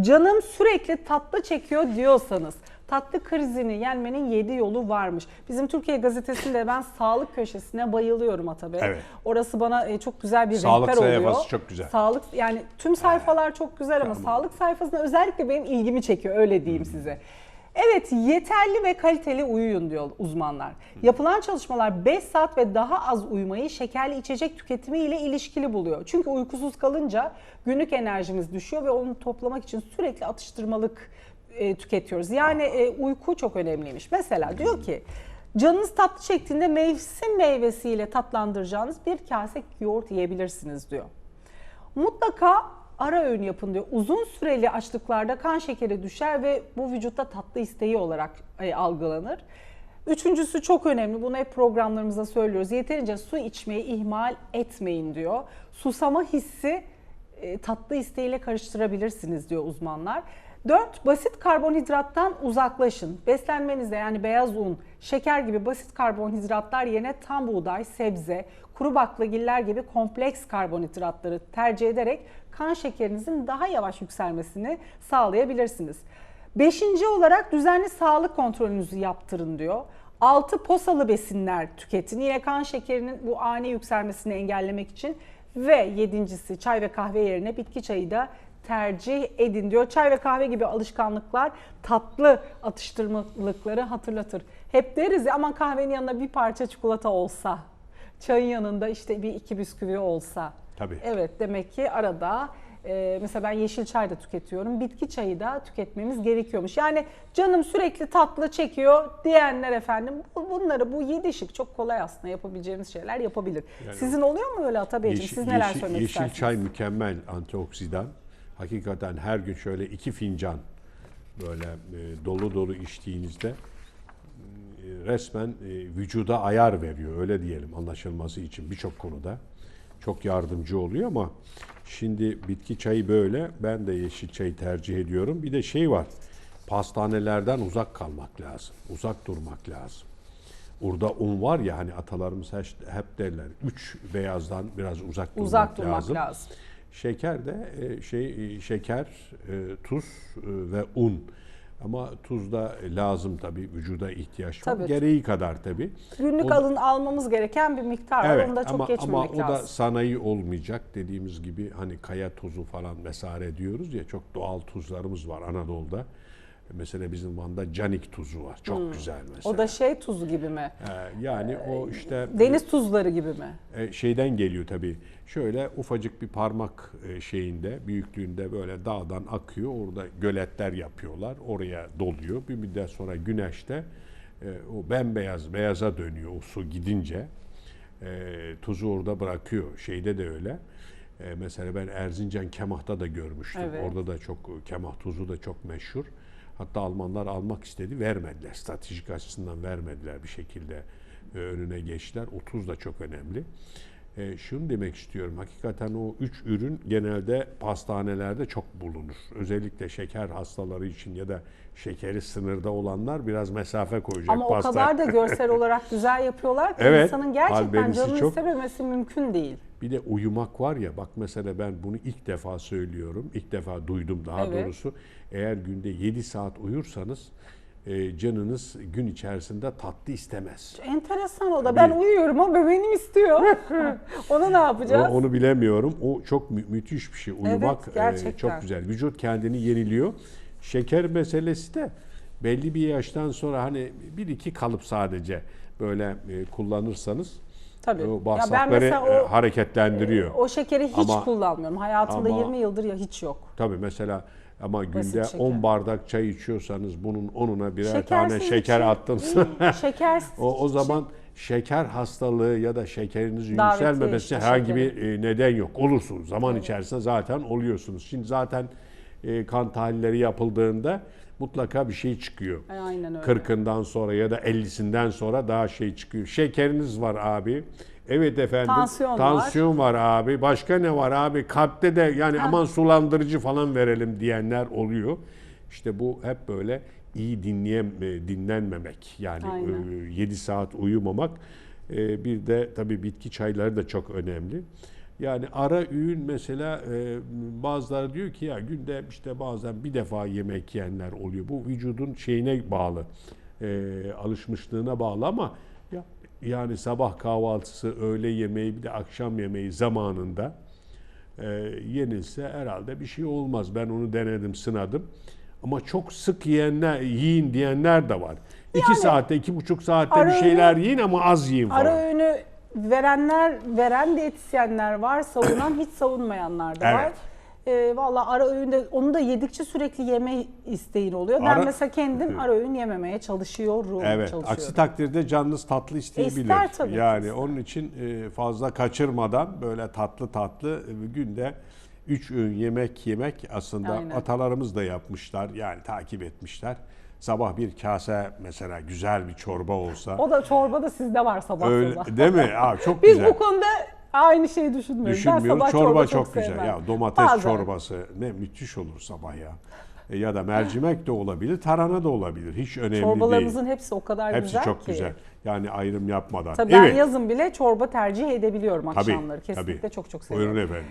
Canım sürekli tatlı çekiyor diyorsanız tatlı krizini yenmenin 7 yolu varmış. Bizim Türkiye Gazetesi'nde ben sağlık köşesine bayılıyorum Atabey. Evet. Orası bana e, çok güzel bir Sağlık rehber oluyor. sayfası çok güzel. Sağlık yani tüm sayfalar çok güzel ama Tamam. sağlık sayfasında özellikle benim ilgimi çekiyor öyle diyeyim size. Evet yeterli ve kaliteli uyuyun diyor uzmanlar. Yapılan çalışmalar 5 saat ve daha az uyumayı şekerli içecek tüketimi ile ilişkili buluyor. Çünkü uykusuz kalınca günlük enerjimiz düşüyor ve onu toplamak için sürekli atıştırmalık e, tüketiyoruz. Yani e, uyku çok önemliymiş. Mesela diyor ki canınız tatlı çektiğinde mevsim meyvesiyle tatlandıracağınız bir kase yoğurt yiyebilirsiniz diyor. Mutlaka ara öğün yapın diyor. Uzun süreli açlıklarda kan şekeri düşer ve bu vücutta tatlı isteği olarak e, algılanır. Üçüncüsü çok önemli. Bunu hep programlarımızda söylüyoruz. Yeterince su içmeyi ihmal etmeyin diyor. Susama hissi e, tatlı isteğiyle karıştırabilirsiniz diyor uzmanlar. 4. Basit karbonhidrattan uzaklaşın. Beslenmenizde yani beyaz un, şeker gibi basit karbonhidratlar yerine tam buğday, sebze, kuru baklagiller gibi kompleks karbonhidratları tercih ederek kan şekerinizin daha yavaş yükselmesini sağlayabilirsiniz. Beşinci olarak düzenli sağlık kontrolünüzü yaptırın diyor. 6 posalı besinler tüketin. Yine kan şekerinin bu ani yükselmesini engellemek için ve yedincisi çay ve kahve yerine bitki çayı da tercih edin diyor. Çay ve kahve gibi alışkanlıklar tatlı atıştırmalıkları hatırlatır. Hep deriz ya aman kahvenin yanında bir parça çikolata olsa, çayın yanında işte bir iki bisküvi olsa. Tabii. Evet demek ki arada e, mesela ben yeşil çay da tüketiyorum. Bitki çayı da tüketmemiz gerekiyormuş. Yani canım sürekli tatlı çekiyor diyenler efendim bu- bunları bu yedi şık çok kolay aslında yapabileceğimiz şeyler yapabilir. Sizin oluyor mu öyle Atabeyciğim? Yeşil, Siz neler yeşil- söylemek yeşil istersiniz? çay mükemmel antioksidan. Hakikaten her gün şöyle iki fincan böyle e, dolu dolu içtiğinizde e, resmen e, vücuda ayar veriyor öyle diyelim anlaşılması için birçok konuda. Çok yardımcı oluyor ama şimdi bitki çayı böyle ben de yeşil çayı tercih ediyorum. Bir de şey var pastanelerden uzak kalmak lazım. Uzak durmak lazım. Orada un var ya hani atalarımız hep, hep derler. Üç beyazdan biraz uzak durmak, Uzak durmak lazım. lazım. Şeker de e, şey e, şeker, e, tuz e, ve un. Ama tuz da lazım tabii vücuda ihtiyaç var. Tabii. Gereği kadar tabii. Günlük O- alın almamız gereken bir miktar var. Evet Onu da çok ama, geçmemek ama o da lazım. sanayi olmayacak dediğimiz gibi hani kaya tuzu falan vesaire diyoruz ya çok doğal tuzlarımız var Anadolu'da. Mesela bizim Van'da canik tuzu var. Çok güzel mesela. Hmm. O da şey tuzu gibi mi? Ee, yani o işte Deniz tuzları gibi mi? e, şeyden geliyor tabii. Şöyle ufacık bir parmak e, şeyinde, büyüklüğünde böyle dağdan akıyor. Orada göletler yapıyorlar. Oraya doluyor. Bir müddet sonra güneşte e, o bembeyaz, beyaza dönüyor o su gidince. E, tuzu orada bırakıyor. Şeyde de öyle. E, mesela ben Erzincan Kemah'ta da görmüştüm. Evet. Orada da çok Kemah tuzu da çok meşhur. Hatta Almanlar almak istedi, vermediler. Stratejik açısından vermediler bir şekilde e, önüne geçtiler. O tuz da çok önemli. E, şunu demek istiyorum. Hakikaten o üç ürün genelde pastanelerde çok bulunur. Özellikle şeker hastaları için ya da şekeri sınırda olanlar biraz mesafe koyacak Ama o pasta. kadar da görsel olarak güzel yapıyorlar ki Evet, insanın gerçekten canını çok. istememesi mümkün değil. Bir de uyumak var ya bak mesela ben bunu ilk defa söylüyorum. ilk defa duydum daha Evet. doğrusu. Eğer günde 7 saat uyursanız e, canınız gün içerisinde tatlı istemez. Enteresan o da. Ben uyuyorum ama bebeğim istiyor. Onu ne O- yapacağız? Onu bilemiyorum. O çok mü- müthiş bir şey. Uyumak e, gerçekten. çok güzel. Vücut kendini yeniliyor. Şeker meselesi de belli bir yaştan sonra hani bir iki kalıp sadece böyle e, kullanırsanız Tabii. o Ya ben bağırsakları mesela e, o, hareketlendiriyor. o şekeri hiç Ama- kullanmıyorum. Hayatımda ama- 20 yıldır ya hiç yok. Tabii mesela ama günde şeker. 10 bardak çay içiyorsanız bunun onuna birer Şekersiz tane şeker için attınız. iyi. Şekersiz o, o zaman şeker hastalığı ya da şekerinizin Davetli yükselmemesi işte herhangi şekeri. bir e, neden yok. Olursunuz. Zaman içerisinde zaten oluyorsunuz. Şimdi zaten e, kan tahlilleri yapıldığında mutlaka bir şey çıkıyor. Ay, Aynen öyle. 40'ından sonra ya da 50'sinden sonra daha şey çıkıyor. Şekeriniz var abi. Evet efendim. Tansiyon var. Tansiyon var abi. Başka ne var abi? Kalpte de yani aman sulandırıcı falan verelim diyenler oluyor. İşte bu hep böyle iyi dinleyem e, dinlenmemek. Yani Aynen. 7 saat uyumamak. E, Bir de tabii bitki çayları da çok önemli. Yani ara öğün mesela e, bazıları diyor ki ya günde işte bazen bir defa yemek yiyenler oluyor. Bu vücudun şeyine bağlı, e, alışmışlığına bağlı ama yani sabah kahvaltısı, öğle yemeği bir de akşam yemeği zamanında e, yenilse herhalde bir şey olmaz. Ben onu denedim, sınadım. Ama çok sık yiyenler, yiyin diyenler de var. İki saatte, iki buçuk saatte bir şeyler yiyin ama az yiyin falan. Ara öğünü verenler, veren diyetisyenler var, savunan hiç savunmayanlar da var. Evet. Ee, Valla ara öğünde onu da yedikçe sürekli yeme isteğin oluyor. Ben Ara- mesela kendim ara öğün yememeye çalışıyorum. Evet. çalışıyorum. Aksi takdirde canınız tatlı isteyebilir. İster tabii ki, yani ister. onun için e, fazla kaçırmadan böyle tatlı tatlı e, günde 3 öğün yemek yemek aslında Aynen. atalarımız da yapmışlar. Yani takip etmişler. Sabah bir kase mesela güzel bir çorba olsa. O da çorba da sizde var sabah öyle sabah. değil mi? Aa, çok Biz güzel. bu konuda aynı şeyi düşünmüyoruz. Düşünmüyoruz. Ben sabah Çorba, çok, güzel. sevmem. Ya domates Bazen. çorbası ne müthiş olur sabah ya. E, ya da mercimek de olabilir, tarhana da olabilir. Hiç önemli değil. Çorbalarımızın hepsi o kadar Hepsi güzel çok ki. güzel. Yani ayrım yapmadan. Tabii ben evet. yazın bile çorba tercih edebiliyorum Tabii, akşamları. Kesinlikle tabii. çok çok seviyorum. Buyurun efendim.